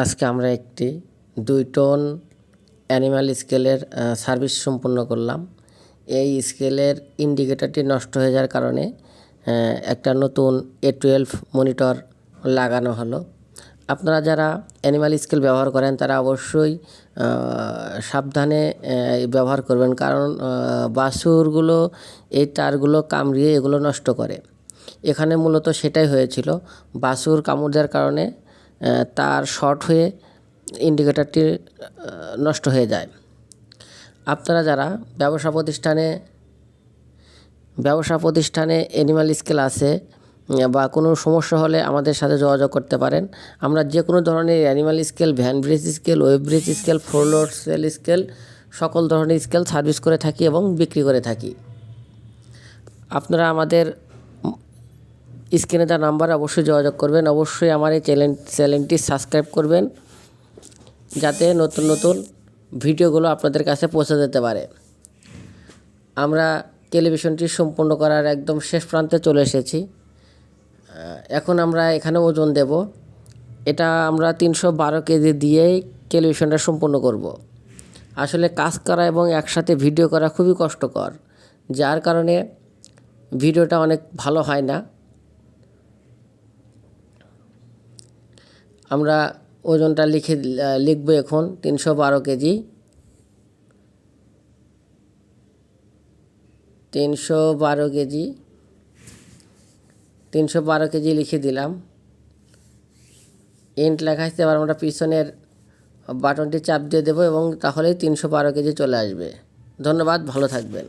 আজকে আমরা একটি দুই টন অ্যানিমাল স্কেলের সার্ভিস সম্পূর্ণ করলাম। এই স্কেলের ইন্ডিকেটরটি নষ্ট হয়ে যাওয়ার কারণে একটা নতুন এ টুয়েলভ মনিটর লাগানো হলো। আপনারা যারা অ্যানিমাল স্কেল ব্যবহার করেন তারা অবশ্যই সাবধানে ব্যবহার করবেন। কারণ আহ, বাছুরগুলো এই তারগুলো কামড়িয়ে এগুলো নষ্ট করে। এখানে মূলত সেটাই হয়েছিল। বাছুর কামড় দেওয়ার কারণে তার শর্ট হয়ে ইন্ডিকেটরটি নষ্ট হয়ে যায়। আপনারা যারা ব্যবসা প্রতিষ্ঠানে ব্যবসা প্রতিষ্ঠানে অ্যানিমাল স্কেল আছে বা কোনো সমস্যা হলে আমাদের সাথে যোগাযোগ করতে পারেন। আমরা যে কোনো ধরনের animal scale van bridge scale weighbridge scale four load cell scale সকল ধরনের স্কেল সার্ভিস করে থাকি এবং বিক্রি করে থাকি। আপনারা আমাদের স্ক্রিনে দেওয়া নাম্বার অবশ্যই যোগাযোগ করবেন। অবশ্যই আমার এই চ্যানেল, চ্যানেলটি সাবস্ক্রাইব করবেন যাতে নতুন নতুন ভিডিওগুলো আপনাদের কাছে পৌঁছে যেতে পারে। আমরা টেলিভিশনটি সম্পূর্ণ করার একদম শেষ প্রান্তে চলে এসেছি। এখন আমরা এখানে ওজন দেব। এটা আমরা তিনশো বারো কেজি দিয়েই টেলিভিশনটা সম্পূর্ণ করব। আসলে কাজ করা এবং একসাথে ভিডিও করা খুবই কষ্টকর। যার কারণে ভিডিওটা অনেক ভালো হয় না। আমরা ওজনটা লিখে লিখব এখন তিনশো বারো কেজি। তিনশো বারো কেজি। তিনশো বারো কেজি লিখে দিলাম। এন্ট লেখা আসতে এবার আমরা পিছনের বাটনটি চাপ দিয়ে দেবো এবং তাহলেই তিনশো বারো কেজি চলে আসবে। ধন্যবাদ, ভালো থাকবেন।